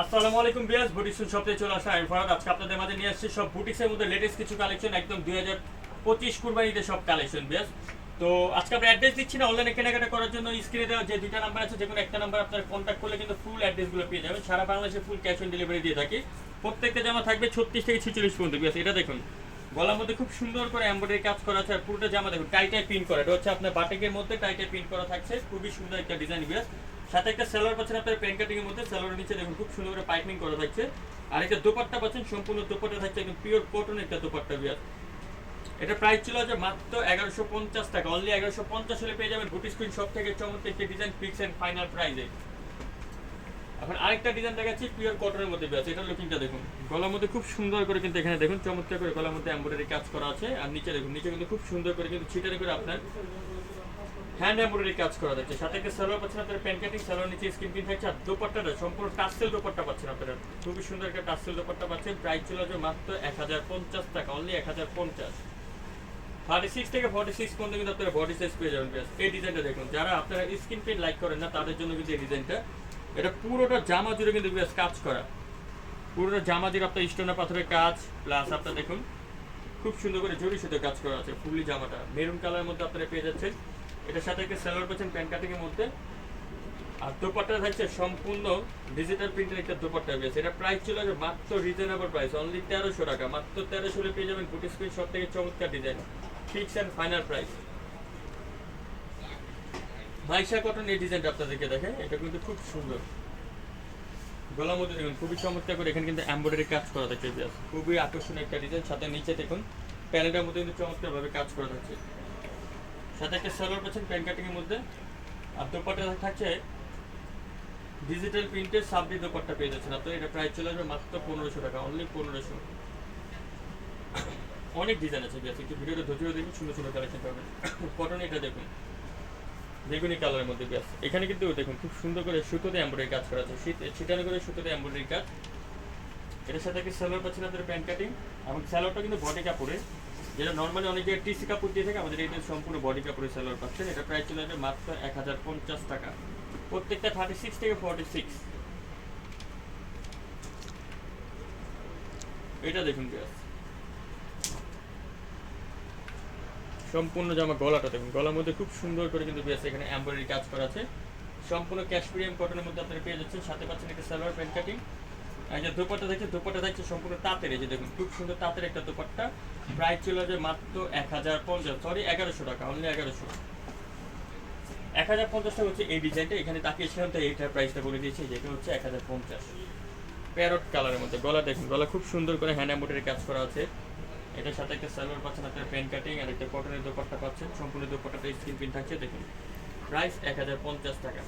আসসালামু আলাইকুম বিয়াস বুটিক্স শপে চলে আসা আমি ফরাদ। আজকে আপনাদের মাঝে নিয়ে আসছি সব বুটিক্সের মধ্যে লেটেস্ট কিছু কালেকশন একদম দুই হাজার পঁচিশ কুরবানিতে সব কালেকশন বিয়াস। তো আজকে আমরা অ্যাড্রেস দিচ্ছি না অনলাইনে কেনাকাটা করার জন্য স্ক্রিনে দেওয়া যে দুইটা নাম্বার আছে যে কোনো একটা নাম্বার আপনার কন্ট্যাক্ট করলে কিন্তু ফুল অ্যাড্রেসগুলো পেয়ে যাবেন। সারা বাংলাদেশে ফুল ক্যাশ অন ডেলিভারি দিয়ে থাকি। প্রত্যেকটা জামা থাকবে ছত্রিশ থেকে ছিচল্লিশ পর্যন্ত, বিয়াস। এটা দেখুন, গলার মধ্যে খুব সুন্দর করে এমব্রয়ডারি কাজ করা আছে আর পুরোটা জামা দেখুন টাইটাই পিন করা। এটা হচ্ছে আপনার বাটিকের মধ্যে টাইটাই পিন করা থাকছে, খুবই সুন্দর একটা ডিজাইন বিয়াস। সাথে একটা সেলোয়ার পাচ্ছেন আপনার প্যান কাটিং এর মধ্যে। সেলোয়ারের নিচে দেখুন, খুব সুন্দর করে পাইপিং করা থাকছে। আর একটা দোপাট্টা পাচ্ছেন, সম্পূর্ণ দোপাট্টা থাকছে, একদম পিওর কটনের একটা দোপাট্টা বিয়ার এটা প্রাইস ছিল যে মাত্র এগারোশো পঞ্চাশ টাকা। অনলি এগারোশো পঞ্চাশ হলে পেয়ে যাবেন গুটি স্ক্রিন সব থেকে চমৎকার একটি ডিজাইন ফিক্স এন্ড ফাইনাল প্রাইজে এখন আরেকটা ডিজাইন দেখাচ্ছি পিওর কটনের মধ্যে আছে এটা লুকিংটা দেখুন। গলার মধ্যে খুব সুন্দর করে কিন্তু এখানে দেখুন, চমৎকার করে গলার মধ্যে এমব্রয়ডারি কাজ করা আছে। আর নিচে দেখুন, নিচে কিন্তু খুব সুন্দর করে কিন্তু ছিটারি করে আপনার হ্যান্ড এমব্রয়ডারি কাজ করা যাচ্ছে। সাথে একটা সালোয়ার পাচ্ছেন আপনারা প্যান কাটিং সালোয়ার নিচে স্কিন পিন থাকছে। আর দোপাট্টাটা সম্পূর্ণ টাসেল দোপাট্টা পাচ্ছেন আপনারা। খুবই সুন্দর একটা টাসেল দোপাট্টা পাচ্ছেন। প্রাইস ছিল যে মাত্র এক হাজার পঞ্চাশ টাকা অনলি এক হাজার পঞ্চাশ। থার্টি সিক্স থেকে ফর্টি সিক্স পর্যন্ত কিন্তু আপনারা বডি সাইজ পেয়ে যাবেন এই ডিজাইনটা দেখুন, যারা আপনারা স্কিন পেন লাইক করেন না, তাদের জন্য কিন্তু এই ডিজাইনটা এটা পুরোটা জামা জুড়ে কিন্তু কাজ করা। পুরোটা জামা জুড়ে আপনার স্টোনের পাথরের কাজ প্লাস আপনার দেখুন, খুব সুন্দর করে জড়ি সুতো কাজ করা আছে ফুলি জামাটা। মেরুন কালারের মধ্যে আপনারা পেয়ে যাচ্ছেন। এটার সাথে একটা সেলোয়ার পাচ্ছেন প্যান্ট এর মধ্যে? আর দোপাট্টা থাকছে সম্পূর্ণ ডিজিটাল প্রিন্টের একটা দোপাট্টা পেয়েছে এটা প্রাইস ছিল যে মাত্র রিজনেবল প্রাইস অনলি তেরোশো টাকা। মাত্র তেরোশো পেয়ে যাবেন গুটি স্ক্রিন সব থেকে চমৎকার design fix and final price Maisha cotton এই ডিজাইনটা আপনাদেরকে দেখে এটা কিন্তু খুব সুন্দর। গলার মধ্যে দেখুন, খুবই চমৎকার করে এখানে কিন্তু এমব্রয়ডারি কাজ করা থাকে, খুবই আকর্ষণীয় একটা ডিজাইন সাথে নিচে দেখুন প্যানেলটার মধ্যে কিন্তু চমৎকার ভাবে কাজ করা থাকছে সাথে একটা সালোয়ার পাচ্ছেন প্যান কাটিং এর মধ্যে। আর দোপাট্টা থাকছে ডিজিটাল প্রিন্টের সাবডি দোপাট্টা পেয়ে যাচ্ছেন আপনার এটা প্রাইস চলে আসবে মাত্র পনেরোশো টাকা অনলি পনেরোশো। অনেক ডিজাইন আছে বেশ, একটু ভিডিওটা ধৈর্য দেখুন, সুন্দর সুন্দর কালেকশন পাবেন। কটন এটা দেখুন, বেগুনি কালারের মধ্যে ব্যাস এখানে কিন্তু দেখুন, খুব সুন্দর করে সুতোতে এমব্রয়ডারি কাজ করা আছে। শীত- ছিটানো করে সুতোতে এমব্রয়ডারি কাজ। এটার সাথে কি সালোয়ার পাচ্ছেন আপনাদের প্যান্ট কাটিং এবং সালোয়ারটা কিন্তু বডি কাপড়ে যেটা নর্মালি অনেক জায়গায় টিসি কাপড় দিয়ে থাকে, আমাদের এটা সম্পূর্ণ বডি কাপড়ের সালোয়ার পাচ্ছেন। এটা প্রাইস চলে আসবে মাত্র এক হাজার পঞ্চাশ টাকা। প্রত্যেকটা থার্টি সিক্স থেকে ফর্টি সিক্স এটা দেখুন ব্যাস সম্পূর্ণ জামা গলাটা দেখুন, গলার মধ্যে খুব সুন্দর করে কিন্তু বেশ এখানে এমব্রয়ডারি কাজ করা আছে। সম্পূর্ণ ক্যাশমিরিয়াম কটনের মধ্যে আপনারা পেয়ে যাচ্ছেন। সাথে পাচ্ছেন একটা সালোয়ার প্যান্ট কাটিং আর যে দোপাট্টা দেখছে দোপাট্টা দেখছে সম্পূর্ণ তাঁতের, এই যে দেখুন, খুব সুন্দর তাঁতের একটা দোপাট্টা। প্রাইস ছিল যে মাত্র এক হাজার পঞ্চাশ সরি এগারোশো টাকা অনলি এগারোশো। এক হাজার পঞ্চাশ টাকা হচ্ছে এই ডিজাইনটা এখানে তাকিয়েছিলাম তো এইটার প্রাইসটা বলে দিয়েছি যেটা হচ্ছে এক হাজার পঞ্চাশ। প্যারট কালারের মধ্যে, গলা দেখুন, গলা খুব সুন্দর করে হ্যান্ড এম্বোটারি কাজ করা আছে। এটার সাথে একটা সালোয়ার পাচ্ছেন, আপনার প্যান কাটিং আর একটা কটনের দোপাট্টা পাচ্ছেন, সম্পূর্ণ দোপাট্টাটা স্ক্রিন প্রিন্ট থাকছে, দেখুন। প্রাইস এক হাজার পঞ্চাশ টাকা।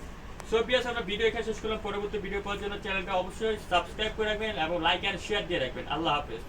সো আমরা ভিডিও এখানে শেষ করলাম। পরবর্তী ভিডিও পাওয়ার জন্য চ্যানেলটা অবশ্যই সাবস্ক্রাইব করে রাখবেন এবং লাইক অ্যান্ড শেয়ার দিয়ে রাখবেন। আল্লাহ হাফেজ।